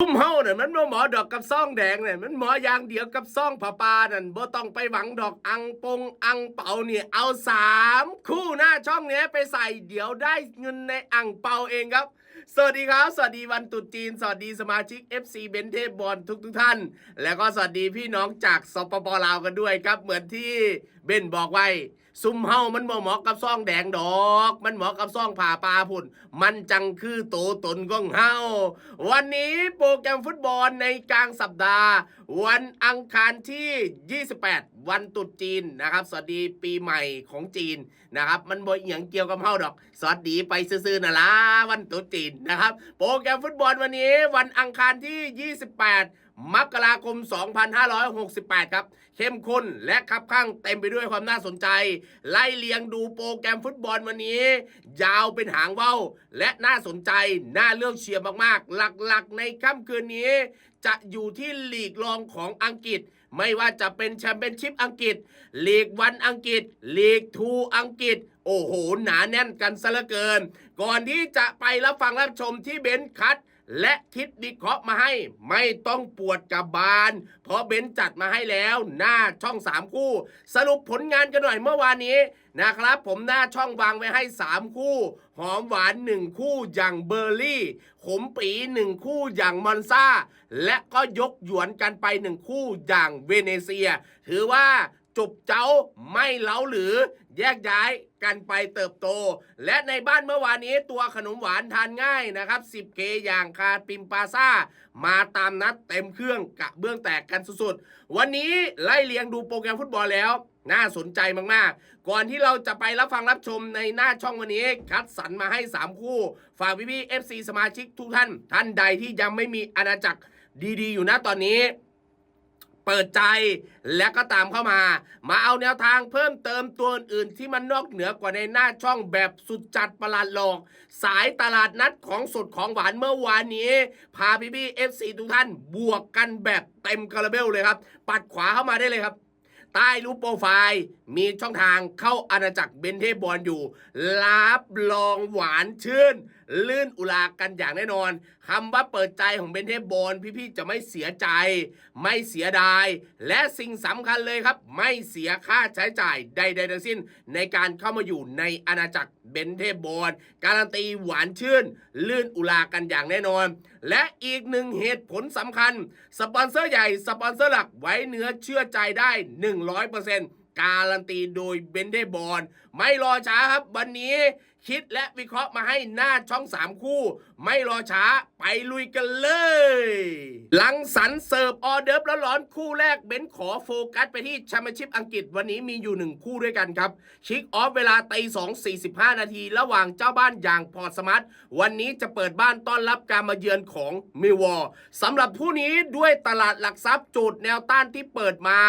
ตุ้มเฮาเนี่ยมันบ่หมอดอกกับซ่องแดงเนี่ยมันหมออย่างเดียวกับซ่องผ้าปานั่นบ่ต้องไปหวังดอกอังปงอังเปาเนี่ยเอาสามคู่หน้าช่องเนี้ยไปใส่เดี๋ยวได้เงินในอังเปาเองครับ สวัสดีครับ สวัสดีวันตรุษจีน สวัสดีสมาชิก FC เบนเทพบอลทุกทุกท่าน แล้วก็สวัสดีพี่น้องจากสปปลาวกันด้วยครับ เหมือนที่เบนบอกไว้ ซุ่มเฮามันบ่เหมาะกับซ่องแดงดอก มันเหมาะกับซ่องผ่าปลาพุ่น มันจังคือโตตนของเฮาวันนี้โปรแกรมฟุตบอลในกลางสัปดาห์ วันอังคารที่ 28 วันตรุษจีนนะครับ สวัสดีปีใหม่ของจีนนะครับ มันบ่อหยังเกี่ยวกับเฮาดอก สวัสดีไปซื่อๆนะล่ะวันตรุษจีนนะครับ โปรแกรมฟุตบอลวันนี้ วันอังคารที่ 28 มกราคม 2568 ครับ เข้มข้นและคับข้างเต็มไปด้วยความน่าสนใจ ไล่เลียงดูโปรแกรมฟุตบอลวันนี้ ยาวเป็นหางว่าวและน่าสนใจ น่าเลือกเชียร์มากๆ หลักๆ ในค่ำคืนนี้ จะอยู่ที่ลีกรองของอังกฤษ ไม่ว่าจะเป็นแชมเปี้ยนชิพอังกฤษ ลีกวันอังกฤษ ลีกทูอังกฤษโอ้โห หนาแน่นกันซะเหลือเกิน ก่อนที่จะไปรับฟังรับชมที่เบนคัท และคิดวิเคราะห์มาให้ไม่ต้องปวดกับบาน เพราะเบนจัดมาให้แล้ว หน้าช่อง 3 คู่ สรุปผลงานกันหน่อยเมื่อวานนี้นะครับ ผมหน้าช่องวางไว้ให้ 3 คู่ หอมหวาน 1 คู่อย่างเบอร์รี่ ขมปี 1 คู่อย่างมอนซาและก็ยกหยวนกันไป 1 คู่อย่างเวเนเซีย ถือว่า จุบเจ้าไม่เล้าหรือแยกย้ายกันไปเติบโต และในบ้านเมื่อวานนี้ตัวขนมหวานทานง่ายนะครับ 10K อย่างคาปิมปาซ่า มาตามนัดเต็มเครื่องกะเบื้องแตกกันสุดๆ วันนี้ไล่เลียงดูโปรแกรมฟุตบอลแล้ว น่าสนใจมากๆ ก่อนที่เราจะไปรับฟังรับชมในหน้าช่องวันนี้ คัดสรรมาให้ 3 คู่ ฝากพี่ๆ FC สมาชิกทุกท่าน ท่านใดที่ยังไม่มีอาณาจักรดีๆ อยู่นะตอนนี้ เปิดใจ และก็ตามเข้ามา มาเอาแนวทางเพิ่มเติมตัวอื่นที่มันนอกเหนือกว่าในหน้าช่องแบบสุดจัดประหลาดหลอกสายตลาดนัดของสดของหวานเมื่อวานนี้ พาพี่พี่เอฟซีทุกท่านบวกกันแบบเต็มคาราเบลเลยครับ ปัดขวาเข้ามาได้เลยครับ ใต้รูปโปรไฟล์มีช่องทางเข้าอาณาจักรเบนเทบอลอยู่รับรองหวานชื่น ลื่นอุลากันอย่างแน่นอนคำว่าเปิดใจของเบนเทบอลพี่ๆจะไม่เสียใจ ไม่เสียดาย และสิ่งสำคัญเลยครับ ไม่เสียค่าใช้จ่ายใดๆทั้งสิ้น ในการเข้ามาอยู่ในอาณาจักรเบนเทบอลการันตีหวานชื่น ลื่นอุลากันอย่างแน่นอน และอีกหนึ่งเหตุผลสำคัญ สปอนเซอร์ใหญ่สปอนเซอร์หลักไว้เนื้อเชื่อใจได้หนึ่ง100%การันตีโดยเบนเดบอลไม่รอช้าครับ วันนี้ คิดและวิเคราะห์มาให้หน้าช่อง 3 คู่ ไม่รอช้าไปลุยกันเลย หลังสรรเสิร์ฟออเดิร์ฟแล้วร้อนๆคู่แรกเบนขอโฟกัสไปที่แชมเปี้ยนชิพอังกฤษวันนี้มีอยู่ 1 คู่ด้วยกันครับ ชิกออฟเวลาตี2 45 นาที ระหว่างเจ้าบ้านอย่างพอสมาร์ทวันนี้จะเปิดบ้านต้อนรับการมาเยือนของมิวอลสำหรับผู้นี้ด้วยตลาดหลักทรัพย์จุดแนวต้านที่เปิดมา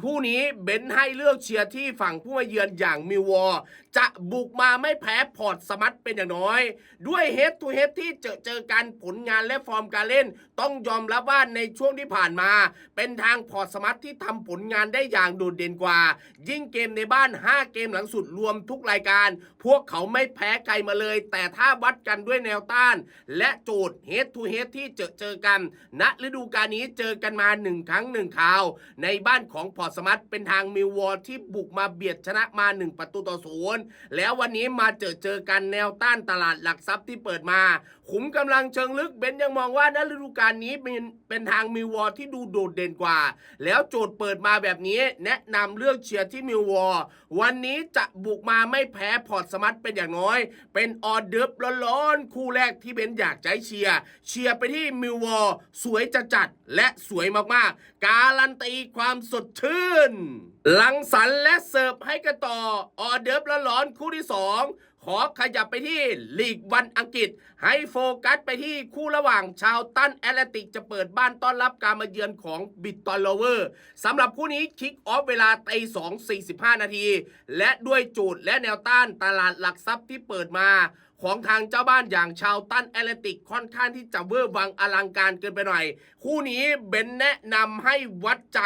ผู้นี้เบนให้เลือกเชียร์ที่ฝั่งผู้มาเยือนอย่างมิวอลจะบุกมาไม่แพ้พอร์ตสมัตเป็นอย่างน้อย ด้วยเฮดทูเฮดที่เจอเจอกันผลงานและฟอร์มการเล่น ต้องยอมรับว่าในช่วงที่ผ่านมา เป็นทางพอร์ตสมัตที่ทำผลงานได้อย่างโดดเด่นกว่า ยิ่งเกมในบ้าน 5 เกมหลังสุดรวมทุกรายการ พวกเขาไม่แพ้ใครมาเลย แต่ถ้าวัดกันด้วยแนวต้าน และโจทย์เฮดทูเฮดที่เจอเจอกันณฤดูกาลนี้เจอกันมา1ครั้ง1คราว ในบ้านของพอร์ตสมัตเป็นทางมิลวอร์ที่บุกมาเบียดชนะมา 1 ประตูต่อศูนย์แล้ววันนี้มาเจอเจอกันแนวต้านตลาดหลักทรัพย์ที่เปิดมา ขุมกำลังเชิงลึกเบนยังมองว่าณฤดูกาลนี้เป็นเป็นทางมิลวอที่ดูโดดเด่นกว่า แล้วโจทย์เปิดมาแบบนี้ แนะนำเลือกเชียร์ที่มิลวอวันนี้จะบุกมาไม่แพ้พอร์ตสมัตเป็นอย่างน้อย เป็นออเดิร์ฟร้อนๆคู่แรกที่เบนอยากใช้เชียร์เชียร์ไปที่มิลวอสวยจะจัดและสวยมากๆ การันตีความสดชื่นลังสรรและเสิร์ฟให้กันต่อ ออเดิร์ฟร้อนคู่ที่ 2 ขอขยับไปที่ลีกวันอังกฤษ ให้โฟกัสไปที่คู่ระหว่างชาวตันแอตเลติกจะเปิดบ้านต้อนรับการมาเยือนของบิตตอนโลเวอร์สำหรับคู่นี้คิกออฟเวลาตี2 45นาที และด้วยจูดและแนวต้านตลาดหลักทรัพย์ที่เปิดมา ของทางเจ้าบ้านอย่างชาวตันแอตเลติกค่อนข้างที่จะเวอร์วังอลังการเกินไปหน่อย คู่นี้เบนแนะนำให้วัดใจ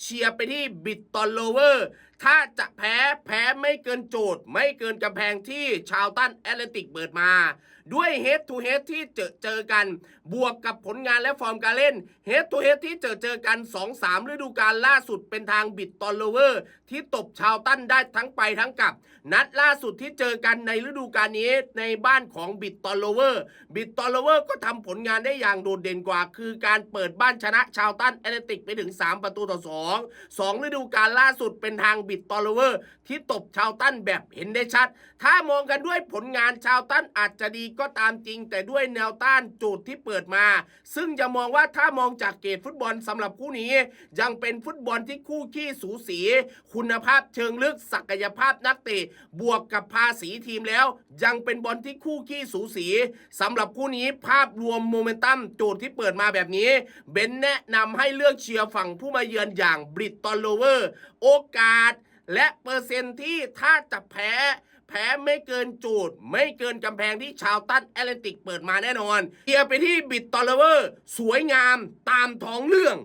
เชียร์ไปที่บิตตอนโลเวอร์ ถ้าจะแพ้แพ้ไม่เกินโจทย์ ไม่เกินกำแพงที่ชาวตันแอตแลนติกเปิดมา ด้วยเฮดทูเฮดที่เจอเจอกัน บวกกับผลงานและฟอร์มการเล่นเฮดทูเฮดที่เจอเจอกัน 2-3 ฤดูกาลล่าสุดเป็นทางบิดตอนโลเวอร์ ที่ตบชาวตันได้ทั้งไปทั้งกลับ นัดล่าสุดที่เจอกันในฤดูกาลนี้ในบ้านของบิดตอนโลเวอร์บิดตอนโลเวอร์ก็ทำผลงานได้อย่างโดดเด่นกว่า คือการเปิดบ้านชนะชาวตันแอตเลติกไปถึง 3 ประตูต่อ 2 2 ฤดูกาลล่าสุดเป็นทางบิดตอลเวอร์ ที่ตบชาวตันแบบเห็นได้ชัด ถ้ามองกันด้วยผลงานชาวตันอาจจะดีก็ตามจริง แต่ด้วยแนวต้านโจทย์ที่เปิดมา ซึ่งจะมองว่าถ้ามองจากเกรดฟุตบอลสำหรับคู่นี้ ยังเป็นฟุตบอลที่คู่ขี้สูสี คุณภาพเชิงลึกศักยภาพนักเตะบวกกับภาษีทีมแล้ว ยังเป็นบอลที่คู่ขี้สูสีสำหรับคู่นี้ภาพรวมโมเมนตัมโจทย์ที่เปิดมาแบบนี้เบนแนะนำให้เลือกเชียร์ฝั่งผู้มาเยือนอย่างบริตตอนโลเวอร์ โอกาส และเปอร์เซ็นที่ถ้าจะแพ้ แพ้ไม่เกินจทย์ไม่เกินกำแพงที่ชาวตันแอตแลนติกเปิดมาแน่นอนเชียไปที่บิดตอลเวอร์ สวยงามตามท้องเรื่อง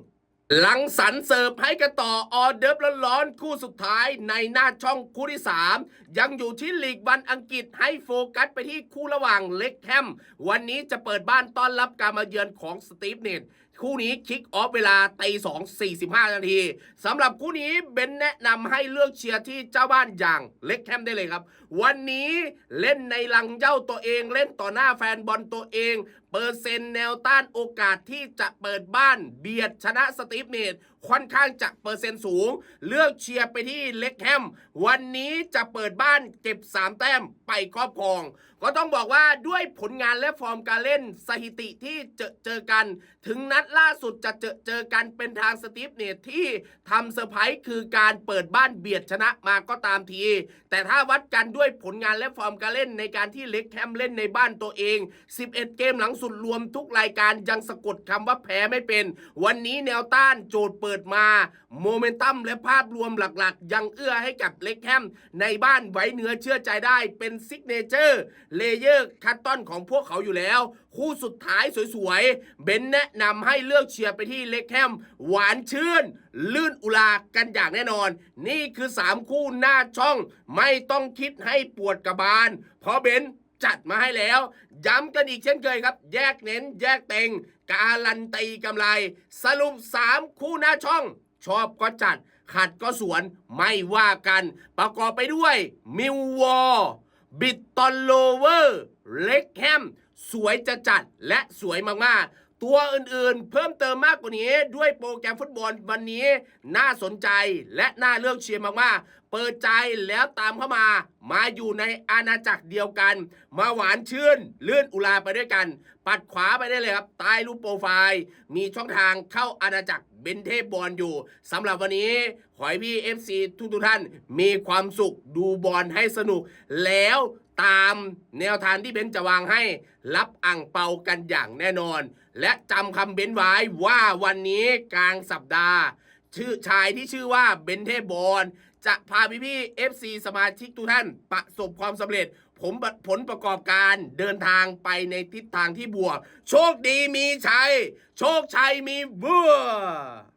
หลังสรรเสิร์ฟให้กันต่อออเดิร์ฟร้อนๆคู่สุดท้ายในหน้าช่องคู่ที่ 3 ยังอยู่ที่ลีกวันอังกฤษให้โฟกัสไปที่คู่ระหว่างเล็กแฮมวันนี้จะเปิดบ้านต้อนรับการมาเยือนของสตีฟเนต คู่นี้คิกออฟเวลาตีสองสี่สิบห้านาทีสำหรับคู่นี้เบนแนะนำให้เลือกเชียร์ที่เจ้าบ้านอย่างเล็กแคมได้เลยครับวันนี้เล่นในลังเจ้าตัวเอง เล่นต่อหน้าแฟนบอลตัวเอง เปอร์เซ็นต์แนวต้านโอกาสที่จะเปิดบ้านเบียดชนะสตีฟเนตค่อนข้างจะเปอร์เซ็นต์สูง เลือกเชียร์ไปที่เล็กแฮมวันนี้จะเปิดบ้านเก็บ 3 แต้มไปครอบครอง ก็ต้องบอกว่าด้วยผลงานและฟอร์มการเล่นสถิติที่เจอเจอกัน ถึงนัดล่าสุดจะเจอเจอกันเป็นทางสตีฟเนตที่ทำเซอร์ไพรส์คือการเปิดบ้านเบียดชนะมาก็ตามที แต่ถ้าวัดกันด้วยผลงานและฟอร์มการเล่นในการที่เล็กแฮมเล่นในบ้านตัวเอง 11 เกมหลังสุดรวมทุกรายการยังสะกดคำว่าแพ้ไม่เป็น วันนี้แนวต้านโจทย์เปิดมาโมเมนตัมและภาพรวมหลักๆ ยังเอื้อให้กับเล็กแฮมในบ้านไว้เนื้อเชื่อใจได้เป็นซิกเนเจอร์เลเยอร์คัตตอนของพวกเขาอยู่แล้ว คู่สุดท้ายสวยๆ เบนแนะนำให้เลือกเชียร์ไปที่เล็กแฮมหวานชื่น ลื่นอุลากันอย่างแน่นอน นี่คือ 3 คู่หน้าช่อง ไม่ต้องคิดให้ปวดกระบาล เพราะเบนจัดมาให้แล้ว ย้ำกันอีกเช่นเคยครับ แยกเน้น แยกเต็ง การันตีกำไร สรุป 3 คู่หน้าช่อง ชอบก็จัด ขัดก็สวนไม่ว่ากัน ประกอบไปด้วยมิววอร์บิตตอนโลเวอร์เล็กแฮมสวยจะจัดและสวยมากๆ ตัวอื่นๆ เพิ่มเติมมากกว่านี้ ด้วยโปรแกรมฟุตบอลวันนี้น่าสนใจและน่าเลือกเชียร์มากๆ เปิดใจแล้วตามเข้ามา มาอยู่ในอาณาจักรเดียวกัน มาหวานชื่นเลื่อนอุลาไปด้วยกัน ปัดขวาไปได้เลยครับ ใต้รูปโปรไฟล์ มีช่องทางเข้าอาณาจักรเบนเทพบอลอยู่สำหรับวันนี้ ขอให้พี่ FC ทุกทุกท่าน มีความสุขดูบอลให้สนุกแล้ว ตามแนวทางที่เบนจะวางให้รับอ่างเปากันอย่างแน่นอน และจำคำเบนไว้ว่าวันนี้กลางสัปดาห์ ชื่อชายที่ชื่อว่าเบนเทพบอลจะพาพี่พี่ๆ FC สมาชิกทุกท่านประสบความสำเร็จผมผลประกอบการเดินทางไปในทิศทางที่บวก โชคดีมีชัย โชคชัยมีบัว